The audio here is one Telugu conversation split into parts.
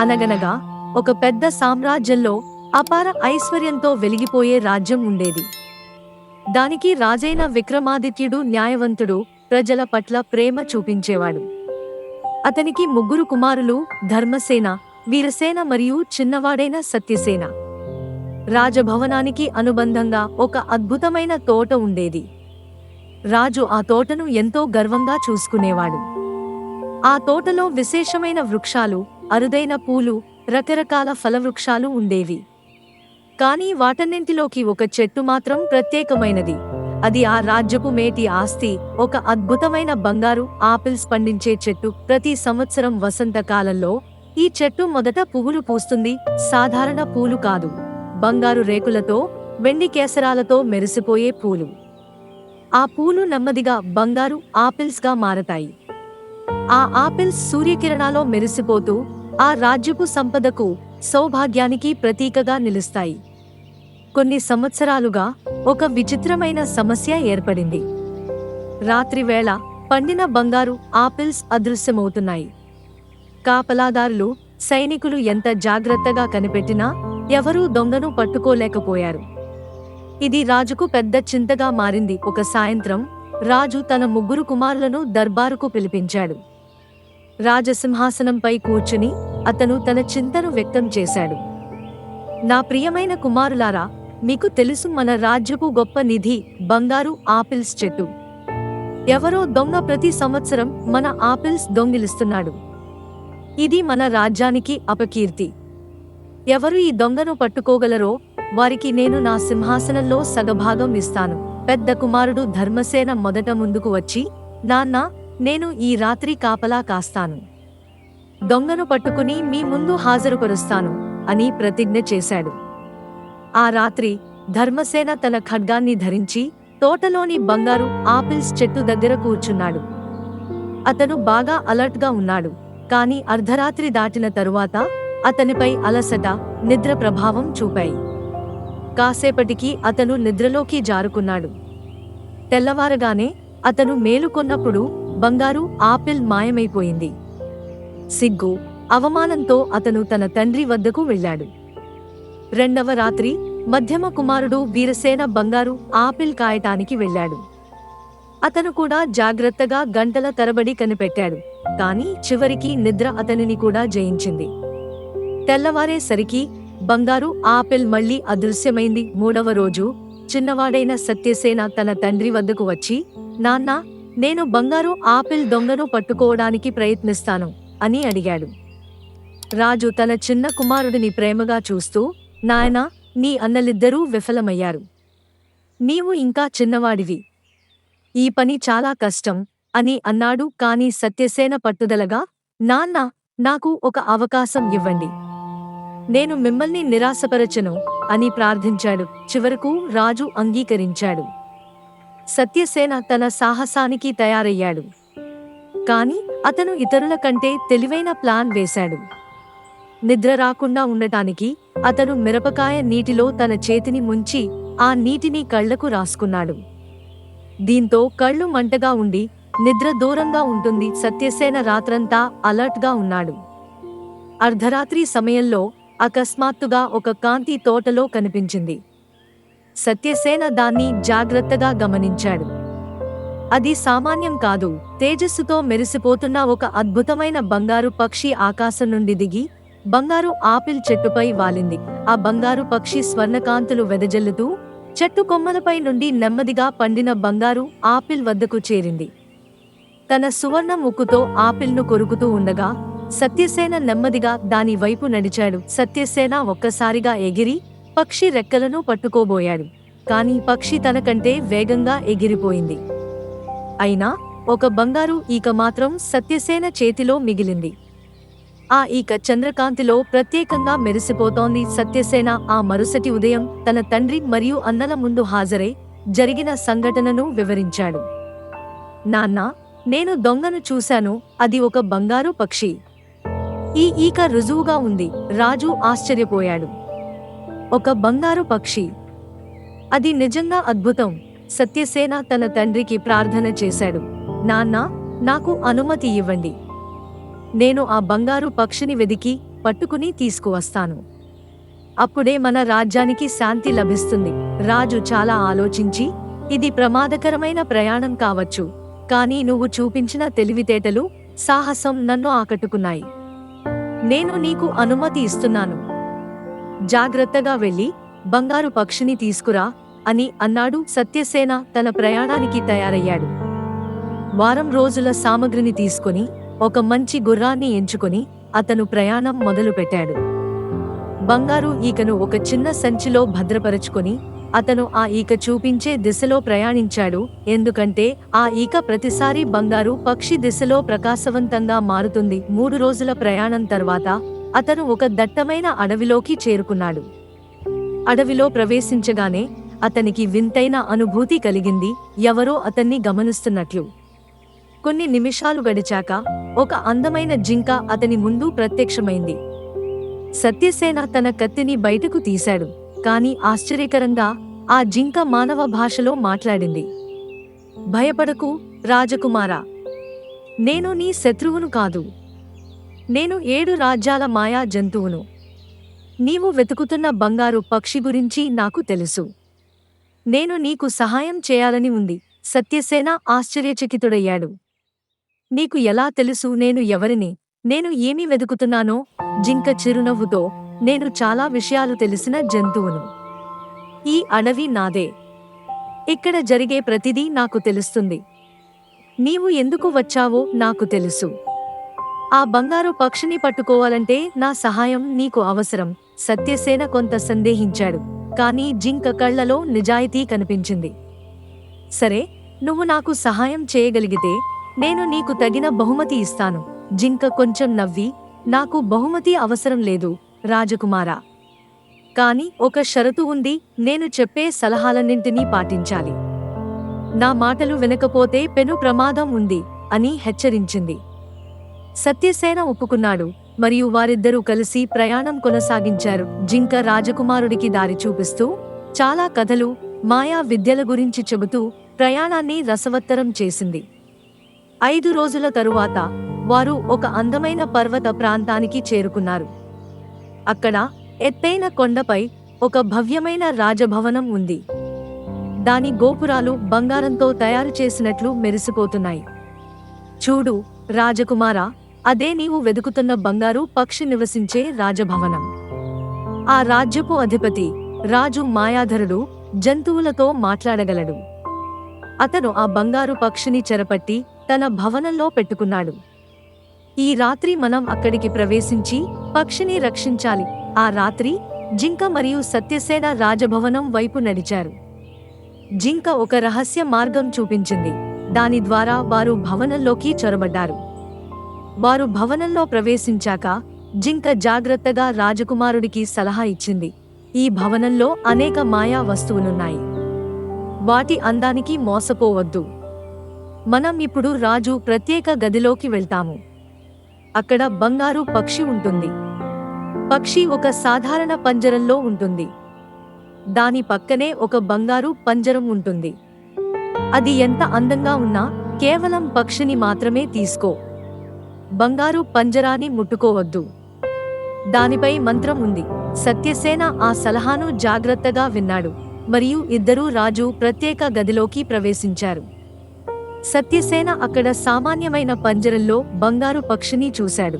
అనగనగా ఒక పెద్ద సామ్రాజ్యంలో అపార ఐశ్వర్యంతో వెలిగిపోయే రాజ్యం ఉండేది. దానికి రాజైన విక్రమాదిత్యుడు న్యాయవంతుడు ప్రజల పట్ల ప్రేమ చూపించేవాడు. అతనికి ముగ్గురు కుమారులు ధర్మసేన వీరసేన మరియు చిన్నవాడైన సత్యసేన. రాజభవనానికి అనుబంధంగా ఒక అద్భుతమైన తోట ఉండేది. రాజు ఆ తోటను ఎంతో గర్వంగా చూసుకునేవాడు. ఆ తోటలో విశేషమైన వృక్షాలు అరుదైన పూలు రకరకాల ఫలవృక్షాలు ఉండేవి. కానీ వాటన్నింటిలోకి ఒక చెట్టు మాత్రం ప్రత్యేకమైనది. అది ఆ రాజ్యపు మేటి ఆస్తి ఒక అద్భుతమైన బంగారు ఆపిల్స్ పండించే చెట్టు ప్రతి సంవత్సరం వసంతకాలంలో ఈ చెట్టు మొదట పువ్వులు పూస్తుంది సాధారణ పూలు కాదు. బంగారు రేకులతో వెండి కేసరాలతో మెరిసిపోయే పూలు. ఆ పూలు నెమ్మదిగా బంగారు ఆపిల్స్గా మారతాయి. ఆ ఆపిల్స్ సూర్యకిరణాలో మెరిసిపోతూ ఆ రాజ్యపు సంపదకు సౌభాగ్యానికి ప్రతీకగా నిలుస్తాయి. కొన్ని సంవత్సరాలుగా ఒక విచిత్రమైన సమస్య ఏర్పడింది. రాత్రివేళ పండిన బంగారు ఆపిల్స్ అదృశ్యమవుతున్నాయి. కాపలాదారులు సైనికులు ఎంత జాగ్రత్తగా కనిపెట్టినా ఎవరూ దొంగను పట్టుకోలేకపోయారు. ఇది రాజుకు పెద్ద చింతగా మారింది. ఒక సాయంత్రం రాజు తన ముగ్గురు కుమారులను దర్బారుకు పిలిపించాడు. రాజసింహాసనంపై కూర్చుని అతను తన చింతను వ్యక్తం చేశాడు. నా ప్రియమైన కుమారులారా మీకు తెలుసు మన రాజ్యపు గొప్ప నిధి బంగారు ఆపిల్స్ చెట్టు. ఎవరో దొంగ ప్రతి సంవత్సరం మన ఆపిల్స్ దొంగిలిస్తున్నాడు. ఇది మన రాజ్యానికి అపకీర్తి. ఎవరు ఈ దొంగను పట్టుకోగలరో వారికి నేను నా సింహాసనంలో సగభాగం ఇస్తాను. పెద్ద కుమారుడు ధర్మసేన మొదట ముందుకు వచ్చి నాన్న నేను ఈ రాత్రి కాపలా కాస్తాను. దొంగను పట్టుకుని మీ ముందు హాజరుపరుస్తాను అని ప్రతిజ్ఞ చేశాడు. ఆ రాత్రి ధర్మసేన తన ఖడ్గాన్ని ధరించి తోటలోని బంగారు ఆపిల్స్ చెట్టు దగ్గర కూర్చున్నాడు. అతను బాగా అలర్ట్గా ఉన్నాడు కాని అర్ధరాత్రి దాటిన తరువాత అతనిపై అలసట నిద్ర ప్రభావం చూపాయి. కాసేపటికి అతను నిద్రలోకి జారుకున్నాడు. తెల్లవారగానే అతను మేలుకొన్నప్పుడు బంగారు ఆపిల్ మాయమైపోయింది. సిగ్గు అవమానంతో అతను తన తండ్రి వద్దకు వెళ్ళాడు. రెండవ రాత్రి మధ్యమ కుమారుడు వీరసేన బంగారు ఆపిల్ కాయటానికి వెళ్ళాడు. అతను కూడా జాగ్రత్తగా గంటల తరబడి కనిపెట్టాడు కానీ చివరికి నిద్ర అతనిని కూడా జయించింది. తెల్లవారేసరికి బంగారు ఆపిల్ మళ్ళీ అదృశ్యమైంది. మూడవ రోజు చిన్నవాడైన సత్యసేన తన తండ్రి వద్దకు వచ్చి నాన్న నేను బంగారు ఆపిల్ దొంగను పట్టుకోవడానికి ప్రయత్నిస్తాను. అని అడిగాడు. రాజు తన చిన్న కుమారుడిని ప్రేమగా చూస్తూ నాయనా నీ అన్నలిద్దరూ విఫలమయ్యారు. నీవు ఇంకా చిన్నవాడివి. ఈ పని చాలా కష్టం అని అన్నాడు. కాని సత్యసేన పట్టుదలగా నాన్న నాకు ఒక అవకాశం ఇవ్వండి. నేను మిమ్మల్ని నిరాశపరచను అని ప్రార్థించాడు. చివరకు రాజు అంగీకరించాడు. సత్యసేన తన సాహసానికి తయారయ్యాడు. కాని అతను ఇతరుల కంటే తెలివైన ప్లాన్ వేశాడు. నిద్ర రాకుండా ఉండటానికి అతను మిరపకాయ నీటిలో తన చేతిని ముంచి ఆ నీటిని కళ్ళకు రాసుకున్నాడు. దీంతో కళ్ళు మంటగా ఉండి నిద్ర దూరంగా ఉంటుంది సత్యసేన రాత్రంతా అలర్ట్గా ఉన్నాడు. అర్ధరాత్రి సమయంలో అకస్మాత్తుగా ఒక కాంతి తోటలో కనిపించింది. సత్యసేన దాన్ని జాగ్రత్తగా గమనించాడు. అది సామాన్యం కాదు. తేజస్సుతో మెరిసిపోతున్న ఒక అద్భుతమైన బంగారు పక్షి ఆకాశం నుండి దిగి బంగారు ఆపిల్ చెట్టుపై వాలింది. ఆ బంగారు పక్షి స్వర్ణకాంతులు వెదజల్లుతూ చెట్టు కొమ్మలపై నుండి నెమ్మదిగా పండిన బంగారు ఆపిల్ వద్దకు చేరింది. తన సువర్ణ ముక్కుతో ఆపిల్ను కొరుకుతూ ఉండగా సత్యసేన నెమ్మదిగా దాని వైపు నడిచాడు. సత్యసేన ఒక్కసారిగా ఎగిరి పక్షి రెక్కలను పట్టుకోబోయాడు. కాని పక్షి తనకంటే వేగంగా ఎగిరిపోయింది. అయినా ఒక బంగారు ఈక మాత్రం సత్యసేన చేతిలో మిగిలింది. ఆ ఈక చంద్రకాంతిలో ప్రత్యేకంగా మెరిసిపోతోంది. సత్యసేన ఆ మరుసటి ఉదయం తన తండ్రి మరియు అన్నల ముందు హాజరై జరిగిన సంఘటనను వివరించాడు. నాన్నా నేను దొంగను చూశాను. అది ఒక బంగారు పక్షి. ఈ ఈక రుజువుగా ఉంది. రాజు ఆశ్చర్యపోయాడు. ఒక బంగారు పక్షి. అది నిజంగా అద్భుతం. సత్యసేన తన తండ్రికి ప్రార్థన చేశాడు. నాన్న నాకు అనుమతి ఇవ్వండి. నేను ఆ బంగారు పక్షిని వెదికి పట్టుకుని తీసుకువస్తాను. అప్పుడే మన రాజ్యానికి శాంతి లభిస్తుంది. రాజు చాలా ఆలోచించి ఇది ప్రమాదకరమైన ప్రయాణం కావచ్చు కానీ నువ్వు చూపించిన తెలివితేటలు సాహసం నన్ను ఆకట్టుకున్నాయి. నేను నీకు అనుమతి ఇస్తున్నాను. జాగ్రత్తగా వెళ్ళి బంగారు పక్షిని తీసుకురా అని అన్నాడు సత్యసేన తన ప్రయాణానికి తయారయ్యాడు. వారం రోజుల సామగ్రిని తీసుకొని ఒక మంచి గుర్రాన్ని ఎంచుకొని అతను ప్రయాణం మొదలుపెట్టాడు. బంగారు ఈకను ఒక చిన్న సంచిలో భద్రపరచుకొని అతను ఆ ఈక చూపించే దిశలో ప్రయాణించాడు ఎందుకంటే ఆ ఈక ప్రతిసారి బంగారు పక్షి దిశలో ప్రకాశవంతంగా మారుతుంది. మూడు రోజుల ప్రయాణం తర్వాత అతను ఒక దట్టమైన అడవిలోకి చేరుకున్నాడు. అడవిలో ప్రవేశించగానే అతనికి వింతైన అనుభూతి కలిగింది ఎవరో అతన్ని గమనిస్తున్నట్లు. కొన్ని నిమిషాలు గడిచాక ఒక అందమైన జింక అతని ముందు ప్రత్యక్షమైంది. సత్యసేన తన కత్తిని బయటకు తీశాడు కాని ఆశ్చర్యకరంగా ఆ జింక మానవ భాషలో మాట్లాడింది. భయపడకు రాజకుమారా. నేను నీ శత్రువును కాదు. నేను ఏడు రాజ్యాల మాయా జంతువును. నీవు వెతుకుతున్న బంగారు పక్షి గురించి నాకు తెలుసు. నేను నీకు సహాయం చేయాలని ఉంది. సత్యసేన ఆశ్చర్యచకితుడయ్యాడు. నీకు ఎలా తెలుసు నేను ఎవరిని? నేను ఏమి వెతుకుతున్నానో జింక చిరునవ్వుతో నేను చాలా విషయాలు తెలిసిన జంతువును. ఈ అడవి నాదే. ఇక్కడ జరిగే ప్రతిదీ నాకు తెలుస్తుంది. నీవు ఎందుకు వచ్చావో నాకు తెలుసు. ఆ బంగారు పక్షిని పట్టుకోవాలంటే నా సహాయం నీకు అవసరం. సత్యసేన కొంత సందేహించాడు. కానీ జింక కళ్ళలో నిజాయితీ కనిపించింది. సరే నువ్వు నాకు సహాయం చేయగలిగితే నేను నీకు తగిన బహుమతి ఇస్తాను. జింక కొంచెం నవ్వి నాకు బహుమతి అవసరం లేదు రాజకుమారా. కాని ఒక షరతు ఉంది నేను చెప్పే సలహాలన్నింటినీ పాటించాలి. నా మాటలు వినకపోతే పెను ప్రమాదం ఉంది అని హెచ్చరించింది. సత్యసేన ఒప్పుకున్నాడు మరియు వారిద్దరూ కలిసి ప్రయాణం కొనసాగించారు. జింక రాజకుమారుడికి దారి చూపిస్తూ చాలా కథలు మాయా విద్యల గురించి చెబుతూ ప్రయాణాన్ని రసవత్తరం చేసింది. ఐదు రోజుల తరువాత వారు ఒక అందమైన పర్వత ప్రాంతానికి చేరుకున్నారు. అక్కడ ఎత్తైన కొండపై ఒక భవ్యమైన రాజభవనం ఉంది. దాని గోపురాలు బంగారంతో తయారు చేసినట్లు మెరిసిపోతున్నాయి. చూడు రాజకుమారా అదే నీవు వెతుకుతున్న బంగారు పక్షి నివసించే రాజభవనం. ఆ రాజ్యపు అధిపతి రాజు మాయాధరుడు జంతువులతో మాట్లాడగలడు. అతను ఆ బంగారు పక్షిని చెరపట్టి తన భవనంలో పెట్టుకున్నాడు. ఈ రాత్రి మనం అక్కడికి ప్రవేశించి పక్షిని రక్షించాలి. ఆ రాత్రి జింక మరియు సత్యసేన రాజభవనం వైపు నడిచారు. జింక ఒక రహస్య మార్గం చూపించింది. దాని ద్వారా వారు భవనంలోకి చొరబడ్డారు. వారు భవనంలో ప్రవేశించాక జింక జాగ్రత్తగా రాజకుమారుడికి సలహా ఇచ్చింది. ఈ భవనంలో అనేక మాయా వస్తువులున్నాయి. వాటి అందానికి మోసపోవద్దు. మనం ఇప్పుడు రాజు ప్రత్యేక గదిలోకి వెళ్తాము. అక్కడ బంగారు పక్షి ఉంటుంది. పక్షి ఒక సాధారణ పంజరంలో ఉంటుంది. దాని పక్కనే ఒక బంగారు పంజరం ఉంటుంది. అది ఎంత అందంగా ఉన్నా కేవలం పక్షిని మాత్రమే తీసుకో. బంగారు పంజరాన్ని ముట్టుకోవద్దు. దానిపై మంత్రం ఉంది. సత్యసేన ఆ సలహాను జాగ్రత్తగా విన్నాడు. మరియు ఇద్దరూ రాజు ప్రత్యేక గదిలోకి ప్రవేశించారు. సత్యసేన అక్కడ సామాన్యమైన పంజరంలో బంగారు పక్షిని చూశాడు.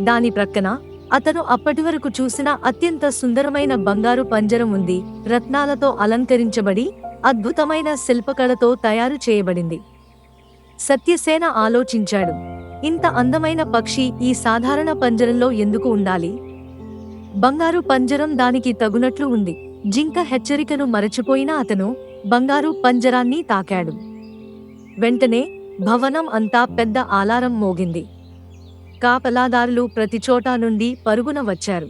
దాని ప్రక్కన అతను అప్పటివరకు చూసిన అత్యంత సుందరమైన బంగారు పంజరం ఉంది. రత్నాలతో అలంకరించబడి అద్భుతమైన శిల్పకళతో తయారు చేయబడింది. సత్యసేన ఆలోచించాడు. ఇంత అందమైన పక్షి ఈ సాధారణ పంజరంలో ఎందుకు ఉండాలి? బంగారు పంజరం దానికి తగునట్లు ఉంది. జింక హెచ్చరికను మరచిపోయిన అతను బంగారు పంజరాన్ని తాకాడు. వెంటనే భవనం అంతా పెద్ద ఆలారం మోగింది. కాపలాదారులు ప్రతిచోటా నుండి పరుగున వచ్చారు.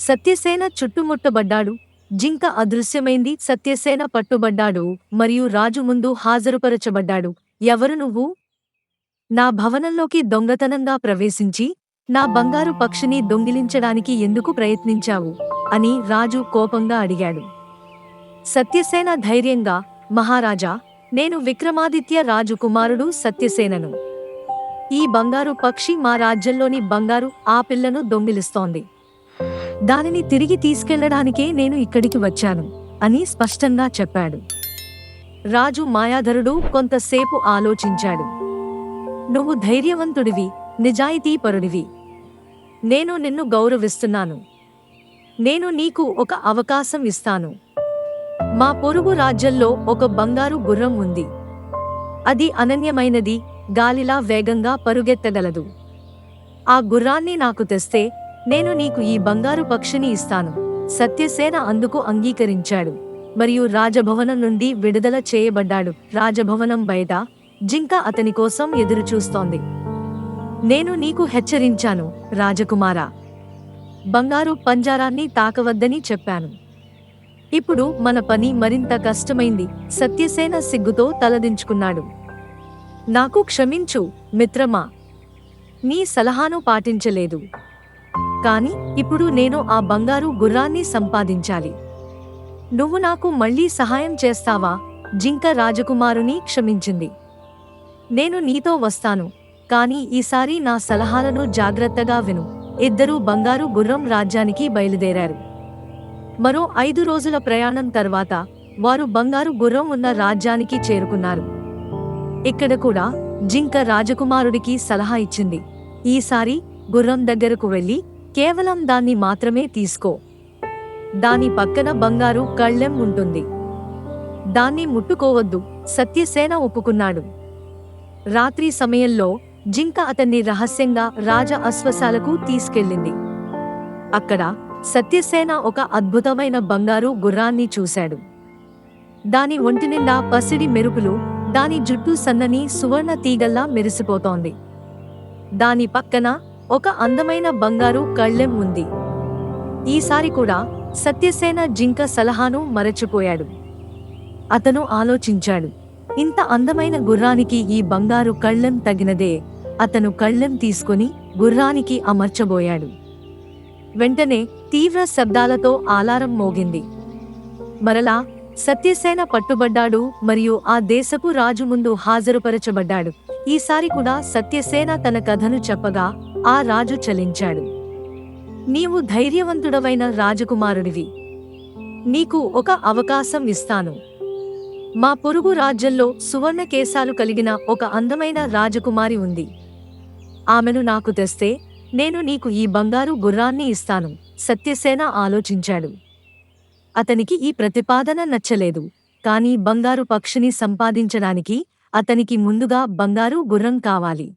సత్యసేన చుట్టుముట్టబడ్డాడు. జింక అదృశ్యమైంది. సత్యసేన పట్టుబడ్డాడు మరియు రాజు ముందు హాజరుపరచబడ్డాడు. ఎవరు నువ్వు? నా భవనంలోకి దొంగతనంగా ప్రవేశించి నా బంగారు పక్షిని దొంగిలించడానికి ఎందుకు ప్రయత్నించావు? అని రాజు కోపంగా అడిగాడు. సత్యసేన ధైర్యంగా మహారాజా నేను విక్రమాదిత్య రాజు కుమారుడు సత్యసేనను. ఈ బంగారు పక్షి మా రాజ్యంలోని బంగారు ఆ పిల్లను దొంగిలిస్తోంది. దానిని తిరిగి తీసుకెళ్ళడానికే నేను ఇక్కడికి వచ్చాను అని స్పష్టంగా చెప్పాడు. రాజు మాయాధరుడు కొంతసేపు ఆలోచించాడు. నువ్వు ధైర్యవంతుడివి నిజాయితీపరుడివి. నేను నిన్ను గౌరవిస్తున్నాను. నేను నీకు ఒక అవకాశం ఇస్తాను. మా పొరుగు రాజ్యంలో ఒక బంగారు గుర్రం ఉంది. అది అనన్యమైనది గాలిలా వేగంగా పరుగెత్తగలదు. ఆ గుర్రాన్ని నాకు తెస్తే నేను నీకు ఈ బంగారు పక్షిని ఇస్తాను. సత్యసేన అందుకు అంగీకరించాడు. మరియు రాజభవనం నుండి విడుదల చేయబడ్డాడు. రాజభవనం బయట జింక అతని కోసం ఎదురుచూస్తోంది. నేను నీకు హెచ్చరించాను రాజకుమారా. బంగారు పంజారాన్ని తాకవద్దని చెప్పాను. ఇప్పుడు మన పని మరింత కష్టమైంది సత్యసేన సిగ్గుతో తలదించుకున్నాడు. నాకు క్షమించు మిత్రమా. నీ సలహాను పాటించలేదు. కాని ఇప్పుడు నేను ఆ బంగారు గుర్రాన్ని సంపాదించాలి. నువ్వు నాకు మళ్ళీ సహాయం చేస్తావా? జింక రాజకుమారుని క్షమించింది. నేను నీతో వస్తాను కానీ ఈసారి నా సలహాలను జాగ్రత్తగా విను. ఇద్దరూ బంగారు గుర్రం రాజ్యానికి బయలుదేరారు. మరో ఐదు రోజుల ప్రయాణం తర్వాత వారు బంగారు గుర్రం ఉన్న రాజ్యానికి చేరుకున్నారు. ఇక్కడ కూడా జింక రాజకుమారుడికి సలహా ఇచ్చింది. ఈసారి గుర్రం దగ్గరకు వెళ్ళి కేవలం దాన్ని మాత్రమే తీసుకో. దాని పక్కన బంగారు కళ్ళెం ఉంటుంది. దాన్ని ముట్టుకోవద్దు సత్యసేన ఒప్పుకున్నాడు. రాత్రి సమయంలో జింక అతన్ని రహస్యంగా రాజ అశ్వశాలకు తీసుకెళ్ళింది. అక్కడ సత్యసేన ఒక అద్భుతమైన బంగారు గుర్రాన్ని చూశాడు. దాని ఒంటి నిండా పసిడి మెరుపులు దాని జుట్టు సన్నని సువర్ణ తీగల్లా మెరిసిపోతోంది. దాని పక్కన ఒక అందమైన బంగారు కళ్ళెం ఉంది. ఈసారి కూడా సత్యసేన జింక సలహాను మరచిపోయాడు. అతను ఆలోచించాడు. ఇంత అందమైన గుర్రానికి ఈ బంగారు కళ్ళెం తగినదే. అతను కళ్ళెం తీసుకుని గుర్రానికి అమర్చబోయాడు. వెంటనే తీవ్ర శబ్దాలతో ఆలారం మోగింది. మరలా సత్యసేన పట్టుబడ్డాడు మరియు ఆ దేశపు రాజు ముందు హాజరుపరచబడ్డాడు. ఈసారి కూడా సత్యసేన తన కథను చెప్పగా ఆ రాజు చలించాడు. నీవు ధైర్యవంతుడవైన రాజకుమారుడివి. నీకు ఒక అవకాశం ఇస్తాను. మా పొరుగు రాజ్యంలో సువర్ణ కేశాలు కలిగిన ఒక అందమైన రాజకుమారి ఉంది. ఆమెను నాకు తెస్తే నేను నీకు ఈ బంగారు గుర్రాన్ని ఇస్తాను సత్యసేన ఆలోచించాడు. అతనికి ఈ ప్రతిపాదన నచ్చలేదు కానీ బంగారు పక్షిని సంపాదించడానికి అతనికి ముందుగా బంగారు గుర్రం కావాలి.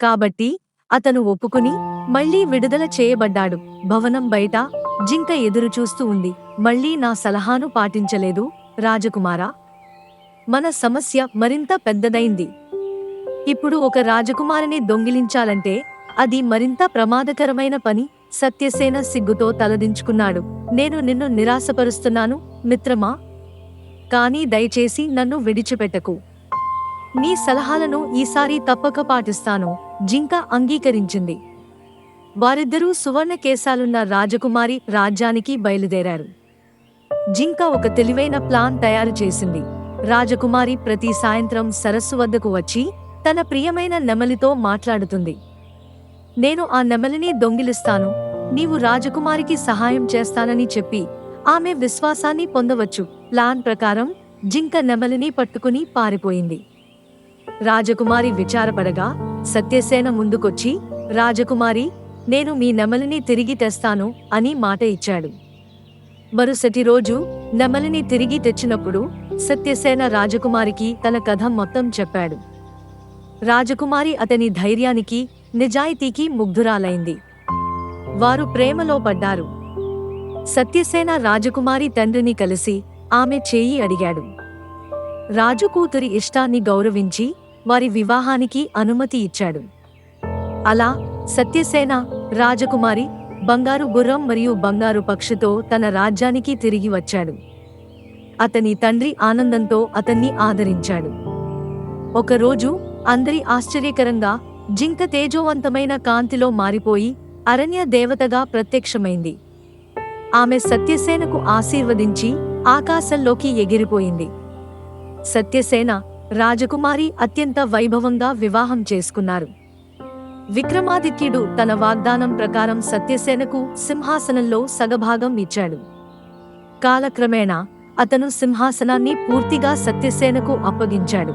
కాబట్టి అతను ఒప్పుకుని మళ్ళీ విడుదల చేయబడ్డాడు. భవనం బయట జింక ఎదురుచూస్తూ ఉంది. మళ్ళీ నా సలహాను పాటించలేదు రాజకుమారా మన సమస్య మరింత పెద్దదైంది. ఇప్పుడు ఒక రాజకుమారిని దొంగిలించాలంటే అది మరింత ప్రమాదకరమైన పని సత్యసేన సిగ్గుతో తలదించుకున్నాడు. నేను నిన్ను నిరాశపరుస్తున్నాను మిత్రమా? కానీ దయచేసి నన్ను విడిచిపెట్టకు. నీ సలహాలను ఈసారి తప్పక పాటిస్తాను జింక అంగీకరించింది. వారిద్దరూ సువర్ణ కేశాలున్న రాజకుమారి రాజ్యానికి బయలుదేరారు. జింక ఒక తెలివైన ప్లాన్ తయారు చేసింది. రాజకుమారి ప్రతి సాయంత్రం సరస్సు వద్దకు వచ్చి తన ప్రియమైన నెమలితో మాట్లాడుతుంది. నేను ఆ నెమలిని దొంగిలిస్తాను. నీవు రాజకుమారికి సహాయం చేస్తానని చెప్పి ఆమె విశ్వాసాన్ని పొందవచ్చు. ప్లాన్ ప్రకారం జింక నెమలిని పట్టుకుని పారిపోయింది. రాజకుమారి విచారపడగా సత్యసేన ముందుకొచ్చి రాజకుమారి నేను మీ నెమలిని తిరిగి తెస్తాను అని మాట ఇచ్చాడు. మరుసటి రోజు నెమలిని తిరిగి తెచ్చినప్పుడు సత్యసేన రాజకుమారికి తన కథ మొత్తం చెప్పాడు. రాజకుమారి అతని ధైర్యానికి నిజాయితీకి ముగ్ధురాలైంది. వారు ప్రేమలో పడ్డారు. సత్యసేన రాజకుమారి తండ్రిని కలిసి ఆమె చేయి అడిగాడు. రాజు కూతురి ఇష్టాన్ని గౌరవించి వారి వివాహానికి అనుమతి ఇచ్చాడు. అలా సత్యసేన రాజకుమారి బంగారు గుర్రం మరియు బంగారు పక్షితో తన రాజ్యానికి తిరిగి వచ్చాడు. అతని తండ్రి ఆనందంతో అతన్ని ఆదరించాడు. ఒకరోజు అందరి ఆశ్చర్యకరంగా జింక తేజోవంతమైన కాంతిలో మారిపోయి అరణ్య దేవతగా ప్రత్యక్షమైంది. ఆమె సత్యసేనకు ఆశీర్వదించి ఆకాశంలోకి ఎగిరిపోయింది. సత్యసేన రాజకుమారి అత్యంత వైభవంగా వివాహం చేసుకున్నారు. విక్రమాదిత్యుడు తన వాగ్దానం ప్రకారం సత్యసేనకు సింహాసనంలో సగభాగం ఇచ్చాడు. కాలక్రమేణా అతను సింహాసనాన్ని పూర్తిగా సత్యసేనకు అప్పగించాడు.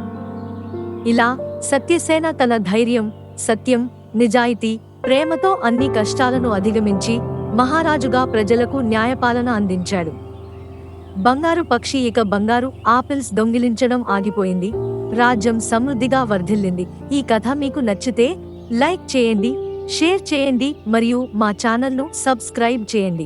ఇలా సత్యసేన తన ధైర్యం సత్యం నిజాయితీ ప్రేమతో అన్ని కష్టాలను అధిగమించి మహారాజుగా ప్రజలకు న్యాయపాలన అందించాడు. బంగారు పక్షి ఇక బంగారు ఆపిల్స్ దొంగిలించడం ఆగిపోయింది. రాజ్యం సమృద్ధిగా వర్ధిల్లింది. ఈ కథ మీకు నచ్చితే లైక్ చేయండి షేర్ చేయండి మరియు మా ఛానల్ను సబ్స్క్రైబ్ చేయండి.